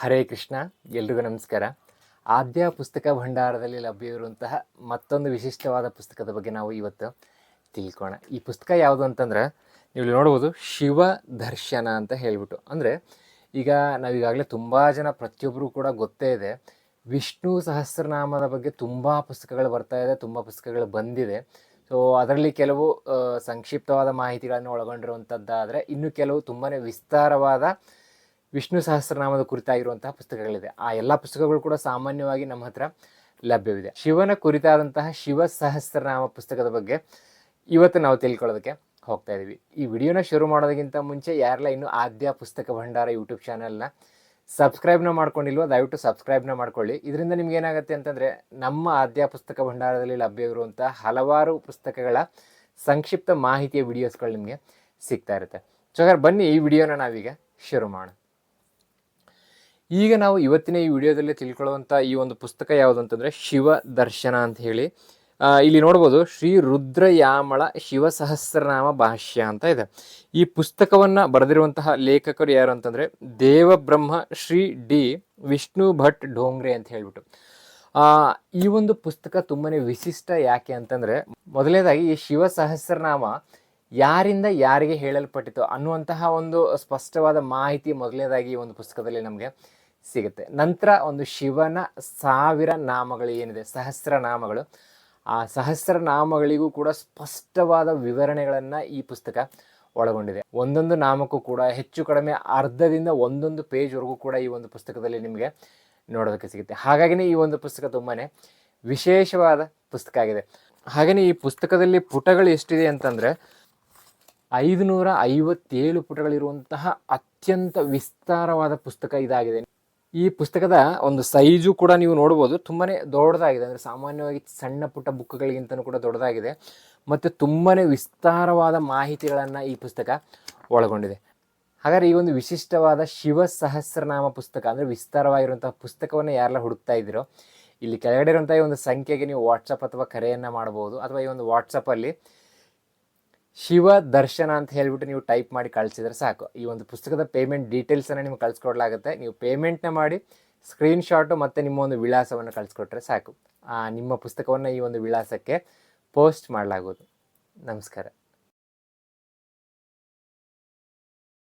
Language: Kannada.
ಹರೇ ಕೃಷ್ಣ, ಎಲ್ರಿಗೂ ನಮಸ್ಕಾರ. ಆದ್ಯ ಪುಸ್ತಕ ಭಂಡಾರದಲ್ಲಿ ಲಭ್ಯವಿರುವಂತಹ ಮತ್ತೊಂದು ವಿಶಿಷ್ಟವಾದ ಪುಸ್ತಕದ ಬಗ್ಗೆ ನಾವು ಇವತ್ತು ತಿಳ್ಕೋಣ. ಈ ಪುಸ್ತಕ ಯಾವುದು ಅಂತಂದ್ರೆ ನೀವು ನೋಡ್ಬೋದು, ಶಿವ ದರ್ಶನ ಅಂತ ಹೇಳ್ಬಿಟ್ಟು. ಅಂದರೆ ಈಗ ನಾವೀಗಾಗಲೇ ತುಂಬ ಜನ ಪ್ರತಿಯೊಬ್ಬರು ಕೂಡ ಗೊತ್ತೇ ಇದೆ, ವಿಷ್ಣು ಸಹಸ್ರನಾಮದ ಬಗ್ಗೆ ತುಂಬ ಪುಸ್ತಕಗಳು ಬರ್ತಾ ಇದೆ, ತುಂಬ ಪುಸ್ತಕಗಳು ಬಂದಿದೆ. ಸೊ ಅದರಲ್ಲಿ ಕೆಲವು ಸಂಕ್ಷಿಪ್ತವಾದ ಮಾಹಿತಿಗಳನ್ನು ಒಳಗೊಂಡಿರುವಂಥದ್ದಾದರೆ ಇನ್ನು ಕೆಲವು ತುಂಬಾ ವಿಸ್ತಾರವಾದ ವಿಷ್ಣು ಸಹಸ್ರನಾಮದ ಕುರಿತಾಗಿರುವಂತಹ ಪುಸ್ತಕಗಳಿದೆ. ಆ ಎಲ್ಲ ಪುಸ್ತಕಗಳು ಕೂಡ ಸಾಮಾನ್ಯವಾಗಿ ನಮ್ಮ ಹತ್ರ ಲಭ್ಯವಿದೆ. ಶಿವನ ಕುರಿತಾದಂತಹ ಶಿವ ಸಹಸ್ರನಾಮ ಪುಸ್ತಕದ ಬಗ್ಗೆ ಇವತ್ತು ನಾವು ತಿಳ್ಕೊಳ್ಳೋದಕ್ಕೆ ಹೋಗ್ತಾ ಇದ್ದೀವಿ ಈ ವಿಡಿಯೋನ ಶುರು ಮಾಡೋದಕ್ಕಿಂತ ಮುಂಚೆ ಯಾರೆಲ್ಲ ಇನ್ನೂ ಆದ್ಯ ಪುಸ್ತಕ ಭಂಡಾರ ಯೂಟ್ಯೂಬ್ ಚಾನಲ್ನ ಸಬ್ಸ್ಕ್ರೈಬ್ನ ಮಾಡ್ಕೊಂಡಿಲ್ವೋ, ದಯವಿಟ್ಟು ಸಬ್ಸ್ಕ್ರೈಬ್ನ ಮಾಡ್ಕೊಳ್ಳಿ. ಇದರಿಂದ ನಿಮ್ಗೆ ಏನಾಗುತ್ತೆ ಅಂತಂದರೆ, ನಮ್ಮ ಆದ್ಯ ಪುಸ್ತಕ ಭಂಡಾರದಲ್ಲಿ ಲಭ್ಯವಿರುವಂಥ ಹಲವಾರು ಪುಸ್ತಕಗಳ ಸಂಕ್ಷಿಪ್ತ ಮಾಹಿತಿಯ ವಿಡಿಯೋಸ್ಗಳು ನಿಮಗೆ ಸಿಗ್ತಾ ಇರುತ್ತೆ. ಸೊ ಹಾಗಾದ್ರೆ ಬನ್ನಿ ಈ ವಿಡಿಯೋನ ನಾವೀಗ ಶುರು ಮಾಡೋಣ. ಈಗ ನಾವು ಇವತ್ತಿನ ಈ ವಿಡಿಯೋದಲ್ಲಿ ತಿಳ್ಕೊಳ್ಳುವಂಥ ಈ ಒಂದು ಪುಸ್ತಕ ಯಾವುದು ಅಂತಂದರೆ ಶಿವ ದರ್ಶನ ಅಂತ ಹೇಳಿ. ಇಲ್ಲಿ ನೋಡ್ಬೋದು, ಶ್ರೀ ರುದ್ರಯಾಮಳ ಶಿವ ಸಹಸ್ರನಾಮ ಭಾಷ್ಯ ಅಂತ ಇದೆ. ಈ ಪುಸ್ತಕವನ್ನು ಬರೆದಿರುವಂತಹ ಲೇಖಕರು ಯಾರು ಅಂತಂದರೆ ದೇವಬ್ರಹ್ಮ ಶ್ರೀ ಡಿ ವಿಷ್ಣು ಭಟ್ ಡೋಂಗ್ರೆ ಅಂತ ಹೇಳ್ಬಿಟ್ಟು. ಈ ಒಂದು ಪುಸ್ತಕ ತುಂಬಾ ವಿಶಿಷ್ಟ ಯಾಕೆ ಅಂತಂದರೆ ಮೊದಲನೇದಾಗಿ ಈ ಶಿವ ಸಹಸ್ರನಾಮ ಯಾರಿಂದ ಯಾರಿಗೆ ಹೇಳಲ್ಪಟ್ಟಿತು ಅನ್ನುವಂತಹ ಒಂದು ಸ್ಪಷ್ಟವಾದ ಮಾಹಿತಿ ಮೊದಲನೇದಾಗಿ ಈ ಒಂದು ಪುಸ್ತಕದಲ್ಲಿ ನಮಗೆ ಸಿಗುತ್ತೆ. ನಂತರ ಒಂದು ಶಿವನ ಸಾವಿರ ನಾಮಗಳು ಏನಿದೆ? ಸಹಸ್ರ ನಾಮಗಳು. ಆ ಸಹಸ್ರ ನಾಮಗಳಿಗೂ ಕೂಡ ಸ್ಪಷ್ಟವಾದ ವಿವರಣೆಗಳನ್ನು ಈ ಪುಸ್ತಕ ಒಳಗೊಂಡಿದೆ. ಒಂದೊಂದು ನಾಮಕ್ಕೂ ಕೂಡ ಹೆಚ್ಚು ಕಡಿಮೆ ಅರ್ಧದಿಂದ ಒಂದೊಂದು ಪೇಜ್ವರೆಗೂ ಕೂಡ ಈ ಒಂದು ಪುಸ್ತಕದಲ್ಲಿ ನಿಮಗೆ ನೋಡೋದಕ್ಕೆ ಸಿಗುತ್ತೆ. ಹಾಗಾಗಿನೇ ಈ ಒಂದು ಪುಸ್ತಕ ತುಂಬಾ ವಿಶೇಷವಾದ ಪುಸ್ತಕ ಆಗಿದೆ. ಹಾಗೆಯೇ ಈ ಪುಸ್ತಕದಲ್ಲಿ ಪುಟಗಳು ಎಷ್ಟಿದೆ ಅಂತಂದರೆ, ಐದುನೂರ ಐವತ್ತೇಳು ಪುಟಗಳಿರುವಂತಹ ಅತ್ಯಂತ ವಿಸ್ತಾರವಾದ ಪುಸ್ತಕ ಇದಾಗಿದೆ. ಈ ಪುಸ್ತಕದ ಒಂದು ಸೈಜು ಕೂಡ ನೀವು ನೋಡ್ಬೋದು ತುಂಬಾ ದೊಡ್ಡದಾಗಿದೆ. ಅಂದರೆ ಸಾಮಾನ್ಯವಾಗಿ ಸಣ್ಣ ಪುಟ್ಟ ಬುಕ್ಗಳಿಗಿಂತನೂ ಕೂಡ ದೊಡ್ಡದಾಗಿದೆ. ಮತ್ತು ತುಂಬಾ ವಿಸ್ತಾರವಾದ ಮಾಹಿತಿಗಳನ್ನು ಈ ಪುಸ್ತಕ ಒಳಗೊಂಡಿದೆ. ಹಾಗಾದರೆ ಈ ಒಂದು ವಿಶಿಷ್ಟವಾದ ಶಿವ ಸಹಸ್ರನಾಮ ಪುಸ್ತಕ, ಅಂದರೆ ವಿಸ್ತಾರವಾಗಿರುವಂಥ ಪುಸ್ತಕವನ್ನು ಯಾರೆಲ್ಲ ಹುಡುಕ್ತಾ ಇದ್ದೀರೋ, ಇಲ್ಲಿ ಕೆಳಗಡೆ ಇರುವಂಥ ಈ ಒಂದು ಸಂಖ್ಯೆಗೆ ನೀವು ವಾಟ್ಸಪ್ ಅಥವಾ ಕರೆಯನ್ನು ಮಾಡ್ಬೋದು, ಅಥವಾ ಈ ಒಂದು ವಾಟ್ಸಪ್ಪಲ್ಲಿ ಶಿವ ದರ್ಶನ ಅಂತ ಹೇಳ್ಬಿಟ್ಟು ನೀವು ಟೈಪ್ ಮಾಡಿ ಕಳಿಸಿದ್ರೆ ಸಾಕು. ಈ ಒಂದು ಪುಸ್ತಕದ ಪೇಮೆಂಟ್ ಡೀಟೇಲ್ಸನ್ನು ನಿಮ್ಗೆ ಕಳಿಸ್ಕೊಡ್ಲಾಗುತ್ತೆ. ನೀವು ಪೇಮೆಂಟ್ನ ಮಾಡಿ ಸ್ಕ್ರೀನ್ಶಾಟು ಮತ್ತು ನಿಮ್ಮ ಒಂದು ವಿಳಾಸವನ್ನು ಕಳಿಸ್ಕೊಟ್ರೆ ಸಾಕು. ನಿಮ್ಮ ಪುಸ್ತಕವನ್ನು ಈ ಒಂದು ವಿಳಾಸಕ್ಕೆ ಪೋಸ್ಟ್ ಮಾಡಲಾಗೋದು. ನಮಸ್ಕಾರ.